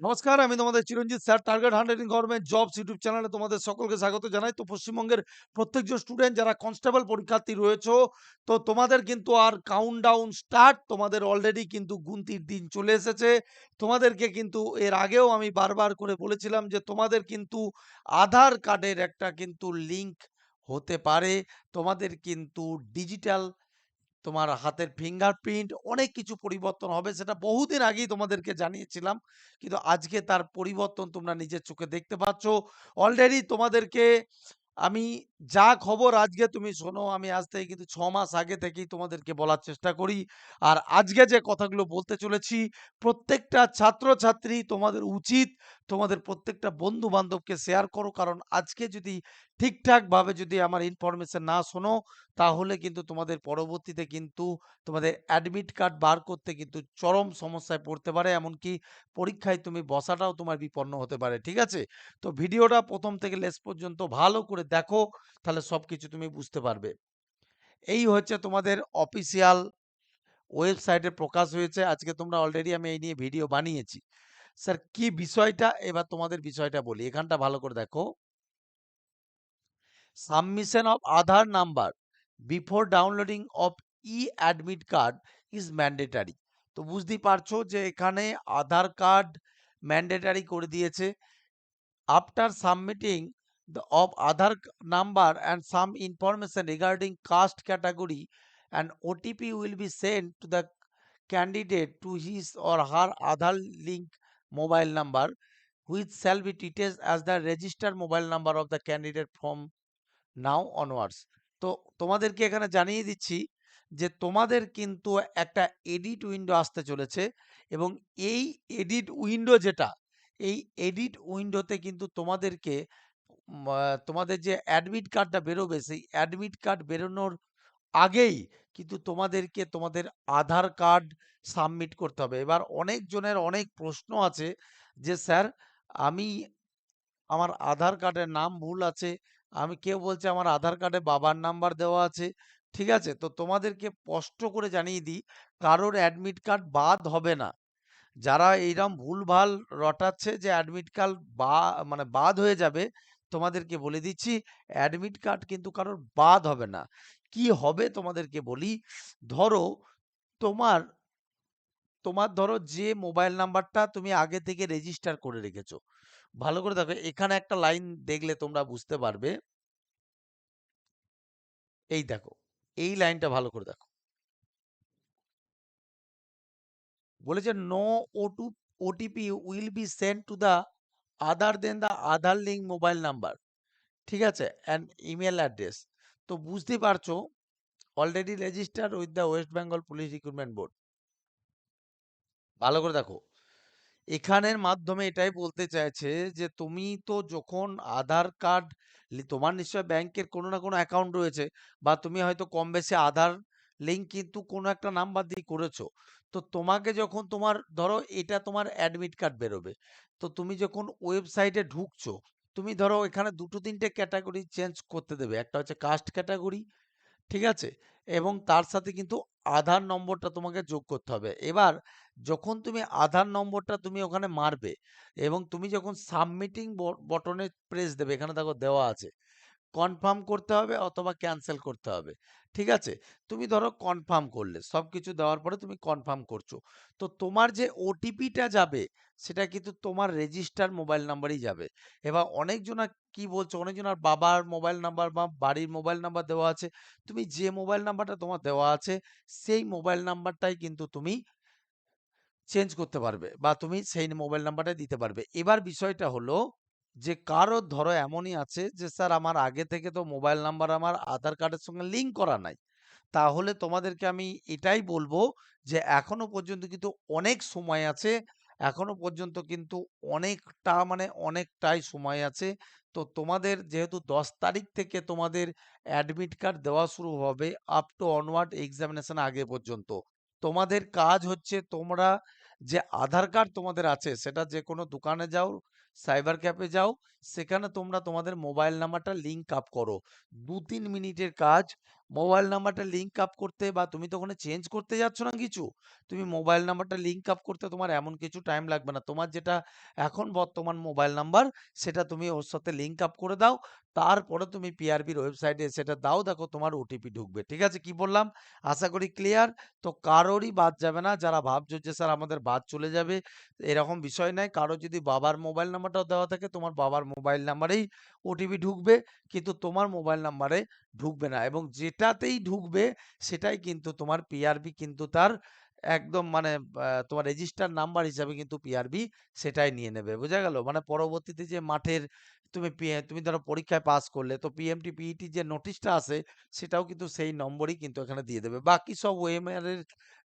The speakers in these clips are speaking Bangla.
নমস্কার, আমি তোমাদের Chiranjit sir target hundred in government jobs YouTube চ্যানেলে তোমাদের সকলকে স্বাগত জানাই। তো পশ্চিমবঙ্গের প্রত্যেকজন স্টুডেন্ট যারা কনস্টেবল পরীক্ষার্থী রয়েছো, তো তোমাদের কিন্তু আর কাউন্টডাউন স্টার্ট তোমাদের অলরেডি কিন্তু গুনতির দিন চলে এসেছে। তোমাদেরকে কিন্তু এর আগেও আমি বারবার করে বলেছিলাম যে তোমাদের কিন্তু আধার কার্ডের একটা কিন্তু লিঙ্ক হতে পারে। তোমাদের কিন্তু ডিজিটাল তোমার হাতের ফিঙ্গারপ্রিন্ট অনেক কিছু পরিবর্তন হবে, সেটা বহুদিন আগেই তোমাদেরকে জানিয়েছিলাম। কিন্তু আজকে তার পরিবর্তন তোমরা নিজের চোখে দেখতে পাচ্ছ। অলরেডি তোমাদেরকে আমি যা খবর আজকে তুমি শোনো, আমি আজ থেকে কিন্তু ছ মাস আগে থেকেই তোমাদেরকে বলার চেষ্টা করি। আর আজকে যে কথাগুলো বলতে চলেছি, প্রত্যেকটা ছাত্রছাত্রী তোমাদের উচিত তোমাদের প্রত্যেকটা বন্ধু-বান্ধবকে শেয়ার করো। কারণ আজকে যদি ঠিকঠাকভাবে যদি আমার ইনফরমেশন না শোনো, তাহলে কিন্তু তোমাদের পরবর্তীতে কিন্তু তোমাদের অ্যাডমিট কার্ড বার করতে কিন্তু চরম সমস্যায় পড়তে পারে। এমনকি পরীক্ষায় তুমি বসাটাও তোমার বিপন্ন হতে পারে। ঠিক আছে? তো ভিডিওটা প্রথম থেকে লেস পর্যন্ত ভালো করে দেখো, তাহলে সবকিছু তুমি বুঝতে পারবে। এই হচ্ছে তোমাদের অফিসিয়াল ওয়েবসাইটে প্রকাশ হয়েছে। আজকে তোমরা অলরেডি আমি এই নিয়ে ভিডিও বানিয়েছি। স্যার কি বিষয়টা? এবার তোমাদের বিষয়টা বলি। এখানটা ভালো করে দেখো। Submission of Aadhaar number before downloading of e-admit card is mandatory. তো বুঝতেই পারছ যে এখানে আধার কার্ড ম্যান্ডেটরি করে দিয়েছে। After submitting the of c- number and some information regarding caste category, an OTP will be sent to the candidate to his or her Aadhaar link mobile number, which shall be treated as the registered mobile number of the candidate from now onwards তো তোমাদেরকে এখানে জানিয়ে দিচ্ছি যে তোমাদের কিন্তু একটা এডিট উইন্ডো আসতে চলেছে এবং এই এডিট উইন্ডো যেটা এই এডিট উইন্ডোতে কিন্তু তোমাদেরকে তোমাদের যে অ্যাডমিট কার্ডটা বেরোবে সেই অ্যাডমিট কার্ড বেরোনোর আগেই কিন্তু তোমাদেরকে তোমাদের আধার কার্ড সাবমিট করতে হবে। এবার অনেক জনের অনেক প্রশ্ন আছে যে, স্যার, আমি, আমার আধার কার্ডের নাম ভুল আছে। আমি, কেউ বলছে আমার আধার কার্ডে বাবার নাম্বার দেওয়া আছে। ঠিক আছে, তো তোমাদেরকে স্পষ্ট করে জানিয়ে দিই, কারোর অ্যাডমিট কার্ড বাদ হবে না। যারা এইরকম ভুলভাল রটাচ্ছে যে, অ্যাডমিট কার্ড বা মানে বাদ হয়ে যাবে, তোমাদেরকে বলে দিচ্ছি, অ্যাডমিট কার্ড কিন্তু কারোর বাদ হবে না। কি হবে তোমাদেরকে বলি? ধরো তোমার তোমার ধরো যে মোবাইল নাম্বারটা তুমি আগে থেকে রেজিস্টার করে রেখেছো। ভালো করে দেখো, এখানে একটা লাইন দেখলে তোমরা বুঝতে পারবে। এই দেখো, এই লাইনটা ভালো করে দেখো। বলেছে no O two OTP will be send to the other then the Aadhaar link mobile number ঠিক আছে? অ্যান্ড ইমেল অ্যাড্রেস তো বুঝতে পারছ already register with the West Bengal police recruitment board ভালো করে দেখো। এখানের মাধ্যমে এটাই বলতে চাইছে যে, তুমি তো যখন আধার কার্ড তোমার নিশ্চয় ব্যাংকের কোনো না কোনো অ্যাকাউন্ট রয়েছে বা তুমি হয়তো কম বেশি আধার লিঙ্ক কিন্তু কোনো একটা নাম্বার দিয়ে করেছ। তো তোমাকে যখন তোমার, ধরো এটা তোমার অ্যাডমিট কার্ড বেরোবে। তো তুমি যখন ওয়েবসাইটে ঢুকছো তুমি ধরো এখানে দুটো, তিনটে ক্যাটাগরি চেঞ্জ করতে দেবে। একটা হচ্ছে কাস্ট ক্যাটাগরি ঠিক আছে? এবং তার সাথে কিন্তু আধার নম্বরটা তোমাকে যোগ করতে হবে। এবার যখন তুমি আধার নম্বরটা তুমি ওখানে মারবে এবং তুমি যখন সাবমিটিং বটনে প্রেস দেবে, এখানে দেখো দেওয়া আছে। কনফার্ম করতে হবে অথবা ক্যান্সেল করতে হবে। ঠিক আছে? তুমি ধরো কনফার্ম করলে, সবকিছু দেওয়ার পরে তুমি কনফার্ম করছ। তো তোমার যে ওটিপিটা যাবে, সেটা কিন্তু তোমার রেজিস্টার মোবাইল নাম্বারই যাবে। এবার অনেকজনা কি বলছো অনেকজনার বাবার মোবাইল নাম্বার বা বাড়ির মোবাইল নাম্বার দেওয়া আছে। তুমি যে মোবাইল নাম্বারটা তোমার দেওয়া আছে, সেই মোবাইল নাম্বারটাই কিন্তু তুমি চেঞ্জ করতে পারবে বা তুমি সেই মোবাইল নাম্বারটা দিতে পারবে। এবার বিষয়টা হলো যে কারোর ধরো এমনই আছে যে, স্যার আমার আগে থেকে তো মোবাইল নাম্বার আমার আধার কার্ডের সঙ্গে লিঙ্ক করা নাই। তাহলে তোমাদেরকে আমি এটাই বলব যে, এখনও পর্যন্ত কিন্তু অনেক সময় আছে, এখনও পর্যন্ত কিন্তু অনেকটা মানে অনেকটাই সময় আছে। তো তোমাদের যেহেতু দশ তারিখ থেকে তোমাদের অ্যাডমিট কার্ড দেওয়া শুরু হবে আপ টু অনওয়ার্ড এক্সামিনেশন আগে পর্যন্ত। তোমাদের কাজ হচ্ছে তোমরা যে আধার কার্ড তোমাদের আছে, সেটা যে কোনো দোকানে যাও সাইবার ক্যাফে যাও, সেখানে তোমরা তোমাদের মোবাইল নাম্বারটা লিঙ্ক আপ করো। দু তিন মিনিটের কাজ মোবাইল নাম্বারটা লিঙ্ক আপ করতে বা তুমি তো ওখানে চেঞ্জ করতে যাচ্ছ না কিছু। তুমি মোবাইল নাম্বারটা লিঙ্ক আপ করতে তোমার এমন কিছু টাইম লাগবে না। তোমার যেটা এখন বর্তমান মোবাইল নাম্বার সেটা তুমি ওর সাথে লিঙ্ক আপ করে দাও। তারপরে তুমি পিআরবির ওয়েবসাইটে সেটা দাও। দেখো তোমার ওটিপি ঢুকবে। ঠিক আছে? কি বললাম? আশা করি ক্লিয়ার। তো কারোরই বাদ যাবে না। যারা ভাবছ যে স্যার আমাদের বাদ চলে যাবে, এরকম বিষয় নাই। কারও যদি বাবার মোবাইল নাম্বারটাও দেওয়া থাকে তোমার বাবার মোবাইল নাম্বারেই ওটিপি ঢুকবে। কিন্তু তোমার মোবাইল নাম্বারে ঢুকবে না এবং যেটাতেই ঢুকবে সেটাই কিন্তু তোমার পিআরবি কিন্তু তার একদম মানে তোমার রেজিস্টার নাম্বার হিসাবে কিন্তু পিআরবি সেটাই নিয়ে নেবে। বোঝা গেল? মানে পরবর্তীতে যে মাঠের তুমি তুমি ধরো পরীক্ষায় পাস করলে তো পিএমটি, পিইটি যে নোটিশটা আসে সেটাও কিন্তু সেই নম্বরই কিন্তু এখানে দিয়ে দেবে। বাকি সব ওএমআর এর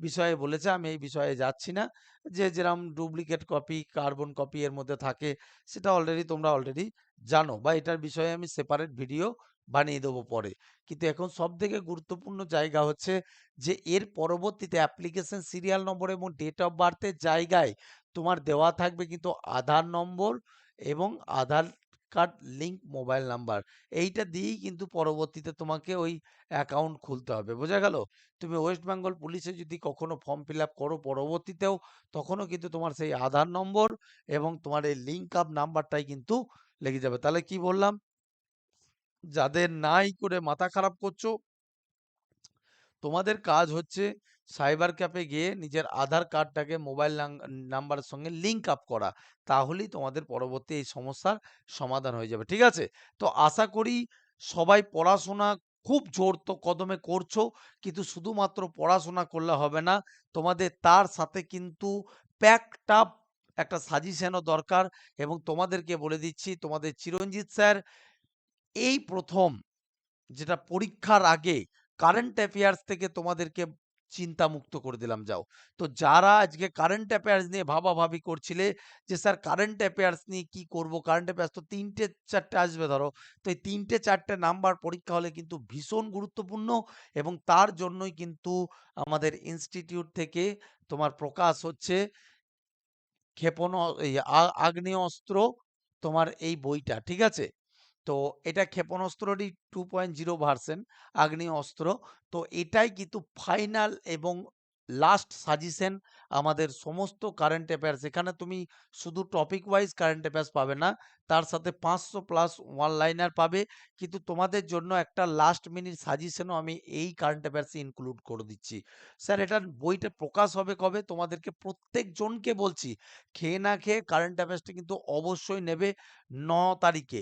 বিষয়ে বলেছে। আমি এই বিষয়ে যাচ্ছি না। যে যেরকম ডুপ্লিকেট কপি, কার্বন কপি এর মধ্যে থাকে সেটা অলরেডি তোমরা অলরেডি জানো বা এটার বিষয়ে আমি সেপারেট ভিডিও বানিয়ে দেবো পরে। কিন্তু এখন সব থেকে গুরুত্বপূর্ণ জায়গা হচ্ছে যে, এর পরবর্তীতে অ্যাপ্লিকেশন সিরিয়াল নম্বর এবং ডেট অফ বার্থের জায়গায় তোমার দেওয়া থাকবে কিন্তু আধার নম্বর এবং Aadhaar card link mobile number. এইটা দিয়েই কিন্তু পরবর্তীতে তোমাকে ওই অ্যাকাউন্ট খুলতে হবে। বোঝা গেল? তুমি ওয়েস্ট বেঙ্গল পুলিশে যদি কখনো ফর্ম ফিল আপ করো পরবর্তীতেও, তখনও কিন্তু তোমার সেই আধার নম্বর এবং তোমার এই লিঙ্ক আপ নাম্বারটাই কিন্তু লেগে যাবে। তাহলে কি বললাম? যাদের নাই করে মাথা খারাপ করছ, তোমাদের কাজ হচ্ছে সাইবার ক্যাফে গিয়ে নিজের আধার কার্ডটাকে মোবাইল নাম্বারের সঙ্গে লিঙ্ক আপ করা। তাহলেই তোমাদের পরবর্তী এই সমস্যার সমাধান হয়ে যাবে। ঠিক আছে? তো আশা করি সবাই পড়াশোনা খুব জোর তো কদমে করছ। কিন্তু শুধুমাত্র পড়াশোনা করলে হবে না। তোমাদের তার সাথে কিন্তু প্যাকড আপ একটা সাজেশনও দরকার এবং তোমাদেরকে বলে দিচ্ছি, তোমাদের চিরঞ্জিত স্যার, এই প্রথম যেটা পরীক্ষার আগে কারেন্ট অ্যাফেয়ার্স থেকে তোমাদেরকে চিন্তামুক্ত করে দিলাম, যাও। তো যারা আজকে কারেন্ট অ্যাফেয়ার্স নিয়ে ভাবাভাবি করছিলে যে, স্যার কারেন্ট অ্যাফেয়ার্স নিয়ে কি করব? কারেন্ট অ্যাফেয়ার্স তো তিনটে, চারটে আসবে ধরো। তো এই তিনটে, চারটে নাম্বার পরীক্ষা হলে কিন্তু ভীষণ গুরুত্বপূর্ণ এবং তার জন্যই কিন্তু আমাদের ইনস্টিটিউট থেকে তোমার প্রকাশ হচ্ছে ক্ষেপণ আগ্নেয়স্ত্র তোমার এই বইটা। ঠিক আছে? তো এটা ক্ষেপণাস্ত্রটি টু পয়েন্ট জিরো ভার্সেন আগ্নেয়াস্ত্র। তো এটাই কিন্তু ফাইনাল এবং লাস্ট সাজেশন আমাদের সমস্ত কারেন্ট অ্যাফেয়ার্স। এখানে তুমি শুধু টপিক ওয়াইজ কারেন্ট অ্যাফেয়ার্স পাবে না। তার সাথে ৫০০ প্লাস ওয়ান লাইনার পাবে। কিন্তু তোমাদের জন্য একটা লাস্ট মিনিট সাজেশনও আমি এই কারেন্ট অ্যাফেয়ার্স ইনক্লুড করে দিচ্ছি। স্যার এটার বইটা প্রকাশ হবে কবে? তোমাদেরকে প্রত্যেকজনকে বলছি, খেয়ে না খেয়ে কারেন্ট অ্যাফেয়ার্সটা কিন্তু অবশ্যই নেবে ৯ তারিখে।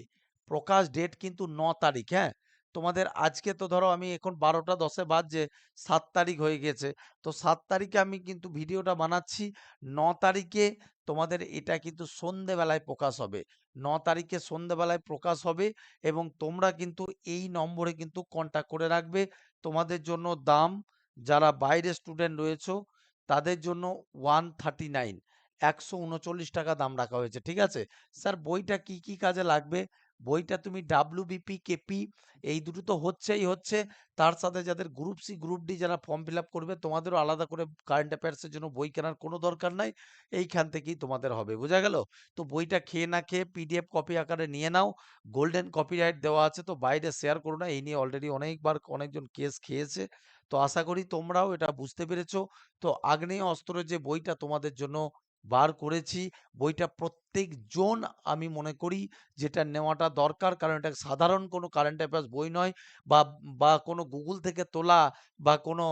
প্রকাশ ডেট কিন্তু ৯ তারিখ, হ্যাঁ? তোমাদের আজকে তো ধরো আমি এখন ১২টা ১০ এ বাজছে, সাত তারিখ হয়ে গেছে। তো সাত তারিখে আমি কিন্তু ভিডিওটা বানাচ্ছি। ন তারিখে তোমাদের এটা কিন্তু সন্ধ্যেবেলায় প্রকাশ হবে। ন তারিখে সন্ধ্যেবেলায় প্রকাশ হবে এবং তোমরা কিন্তু এই নম্বরে কিন্তু কনট্যাক্ট করে রাখবে। তোমাদের জন্য দাম যারা বাইরে স্টুডেন্ট রয়েছো তাদের জন্য 139 ১৩৯ টাকা দাম রাখা হয়েছে। ঠিক আছে? স্যার বইটা কি, কি কাজে লাগবে? বইটা তুমি ডাব্লিউবিপি, কেপি এই দুটো তো হচ্ছেই হচ্ছে। তার সাথে যাদের গ্রুপ সি, গ্রুপ ডি যারা ফর্ম ফিল করবে তোমাদেরও আলাদা করে কারেন্ট অ্যাফেয়ার্সের জন্য বই কেনার কোনো দরকার নাই। এইখান থেকেই তোমাদের হবে। বোঝা গেল? তো বইটা খেয়ে না খেয়ে পিডিএফ কপি আকারে নিয়ে নাও। গোল্ডেন কপিরাইট দেওয়া আছে তো বাইরে শেয়ার করো না। এই নিয়ে অলরেডি অনেকবার অনেকজন কেস খেয়েছে। তো আশা করি তোমরাও এটা বুঝতে পেরেছ। তো আগ্নেয় অস্ত্র যে বইটা তোমাদের জন্য বার করেছি, বইটা প্রত্যেকজন আমি মনে করি যেটা নেওয়াটা দরকার। কারণ এটা সাধারণ কোনো কারেন্ট অ্যাফেয়ার্স বই নয় বা, বা কোনো গুগল থেকে তোলা বা কোনো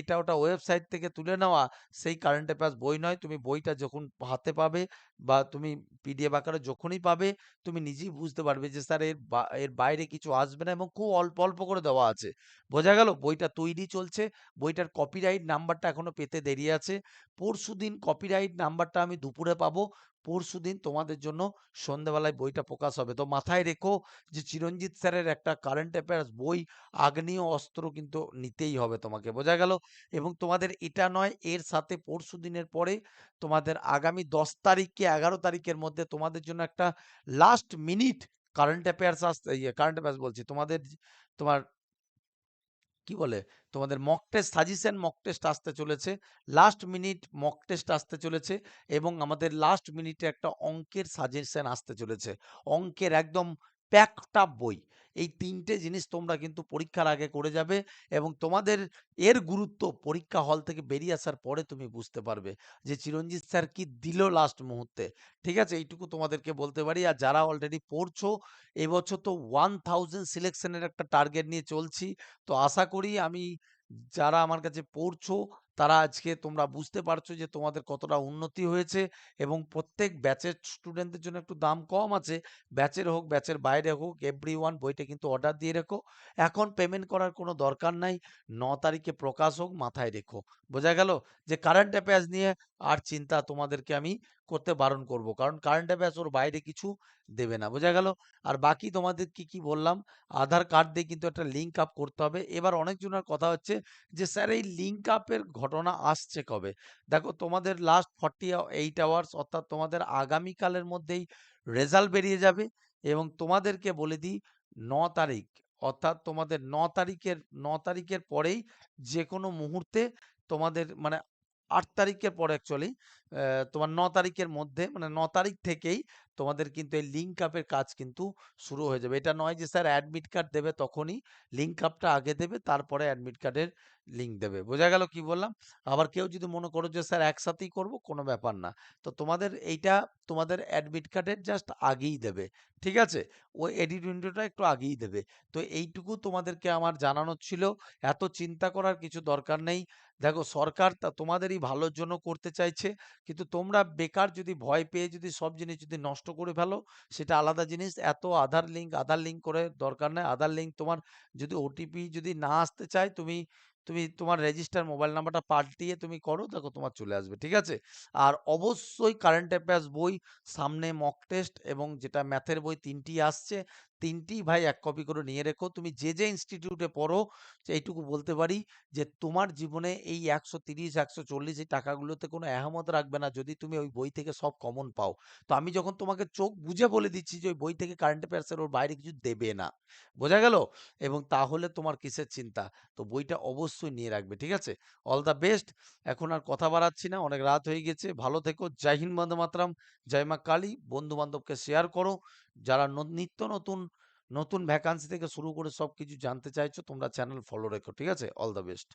এটা ওটা ওয়েবসাইট থেকে তুলে নেওয়া সেই কারেন্ট অ্যাফেয়ার্স বই নয়। তুমি বইটা যখন হাতে পাবে বা তুমি পিডিএফ আকারে যখনই পাবে তুমি নিজেই বুঝতে পারবে যে স্যার এর এর বাইরে কিছু আসবে না এবং খুব অল্প, অল্প করে দেওয়া আছে। বোঝা গেল? বইটা তৈরি চলছে। বইটার কপিরাইট নাম্বারটা এখনও পেতে দেরি আছে। পরশুদিন কপিরাইট নাম্বারটা আমি দুপুরে পাবো। পরশুদিন তোমাদের জন্য সন্ধ্যেবেলায় বইটা প্রকাশ হবে। তো মাথায় রেখো যে চিরঞ্জিত স্যারের একটা কারেন্ট অ্যাফেয়ার্স বই আগ্নেয় অস্ত্র কিন্তু নিতেই হবে তোমাকে। বোঝা গেল? এবং তোমাদের এটা নয়, এর সাথে পরশু দিনের পরে তোমাদের আগামী ১০ তারিখ কি ১১ তারিখের মধ্যে তোমাদের জন্য একটা লাস্ট মিনিট কারেন্ট অ্যাফেয়ার্স ইয়ে কারেন্ট অ্যাফেয়ার্স বলছি। তোমাদের তোমার কি বলে? তোমাদের mock test suggestion mock test আসতে চলেছে। লাস্ট মিনিট মক টেস্ট আসতে চলেছে এবং আমাদের লাস্ট মিনিটে একটা অঙ্কের সাজেশন আসতে চলেছে। অঙ্কের একদম প্যাকড আপ বই। এই তিনটে জিনিস তোমরা কিন্তু পরীক্ষার আগে করে যাবে এবং তোমাদের এর গুরুত্ব পরীক্ষা হল থেকে বেরিয়ে আসার পরে তুমি বুঝতে পারবে যে চিরঞ্জিত স্যার কি দিল লাস্ট মুহূর্তে। ঠিক আছে? এইটুকু তোমাদেরকে বলতে পারি। আর যারা অলরেডি পড়ছো, এবছর তো 1000 সিলেকশন এর একটা টার্গেট নিয়ে চলছি। তো আশা করি আমি যারা আমার কাছে পড়ছো, তারা আজকে তোমরা বুঝতে পারছ যে তোমাদের কতটা উন্নতি হয়েছে এবং প্রত্যেক ব্যাচের স্টুডেন্টদের জন্য একটু দাম কম আছে। ব্যাচের হোক, ব্যাচের বাইরে হোক, এভরি ওয়ান বইটা কিন্তু অর্ডার দিয়ে রেখো। এখন পেমেন্ট করার কোনো দরকার নাই। ন তারিখে প্রকাশ হোক, মাথায় রেখো। বোঝা গেল? যে কারেন্ট অ্যাফেয়ার্স নিয়ে আর চিন্তা তোমাদেরকে আমি করতে বারণ করব। কারণ কারেন্ট অ্যাফেয়ার্স ওর বাইরে কিছু দেবে না। বোঝা গেল? আর বাকি তোমাদের কি, কি বললাম, আধার কার্ড দিয়ে কিন্তু একটা লিঙ্ক আপ করতে হবে। এবার অনেকজনের কথা হচ্ছে যে, "স্যার এই লিঙ্ক আপের ঘটনা আসছে কবে?" দেখো তোমাদের লাস্ট 48 আওয়ার্স অর্থাৎ তোমাদের আগামীকালের মধ্যেই রেজাল্ট বেরিয়ে যাবে এবং তোমাদেরকে বলে দিই ন তারিখ, অর্থাৎ তোমাদের ন তারিখের ন তারিখের পরেই যে কোনো মুহূর্তে তোমাদের মানে আট তারিখের পরে অ্যাকচুয়ালি তোমার ন তারিখের মধ্যে মানে ন তারিখ থেকেই তোমাদের কিন্তু এই লিঙ্ক আপের কাজ কিন্তু শুরু হয়ে যাবে। এটা নয় যে স্যার অ্যাডমিট কার্ড দেবে তখনই, লিঙ্ক আপটা আগে দেবে তারপরে অ্যাডমিট কার্ডের লিঙ্ক দেবে। বোঝা গেল কি বললাম? আবার কেউ যদি মনে করো যে স্যার একসাথেই করব, কোনো ব্যাপার না। তো তোমাদের এইটা তোমাদের অ্যাডমিট কার্ডের জাস্ট আগেই দেবে। ঠিক আছে? ওই এডিট উইন্ডোটা একটু আগেই দেবে। তো এইটুকু তোমাদেরকে আমার জানানোর ছিল। এত চিন্তা করার কিছু দরকার নেই। দেখো সরকার তা তোমাদেরই ভালোর জন্য করতে চাইছে। কিন্তু তোমরা বেকার যদি ভয় পেয়ে যদি সব জিনিস যদি নষ্ট করে ফেলো, সেটা আলাদা জিনিস। এত আধার লিঙ্ক, আধার লিঙ্ক করে দরকার নেই আধার লিঙ্ক তোমার যদি ওটিপি যদি না আসতে চায়, তুমি তুমি তোমার রেজিস্টার মোবাইল নাম্বারটা পাল্টিয়ে তুমি করো, দেখো তোমার চলে আসবে। ঠিক আছে? আর অবশ্যই কারেন্ট অ্যাফেয়ার্স বই, সামনে মক টেস্ট এবং যেটা ম্যাথের বই তিনটি আসছে। ৩ টিই ভাই এক কপি করে নিয়ে রেখো। তুমি যে, যে ইনস্টিটিউটে পড়ো, এইটুকু বলতে পারি যে তোমার জীবনে এই ১৩০, ১৪০ এই টাকাগুলোতে কোনো এহমত রাখবে না যদি তুমি ওই বই থেকে সব কমন পাও। তো আমি যখন তোমাকে চোখ বুঝে বলে দিচ্ছি যে ওই বই থেকে কারেন্ট অ্যাফেয়ার্সের ওর বাইরে কিছু দেবে না। বোঝা গেল? এবং তাহলে তোমার কিসের চিন্তা? তো বইটা অবশ্যই নিয়ে রাখবে। ঠিক আছে? All the best. এখন আর কথা বাড়াচ্ছি না। অনেক রাত হয়ে গেছে। ভালো থেকো। জয় হিন্দ, বন্দে মাতরম, জয় মা কালী। বন্ধু-বান্ধবকে শেয়ার করো। যারা নিত্য নতুন, নতুন ভ্যাকান্সি থেকে শুরু করে সবকিছু জানতে চাইছো, তোমরা চ্যানেল ফলো রেখো। ঠিক আছে? All the best.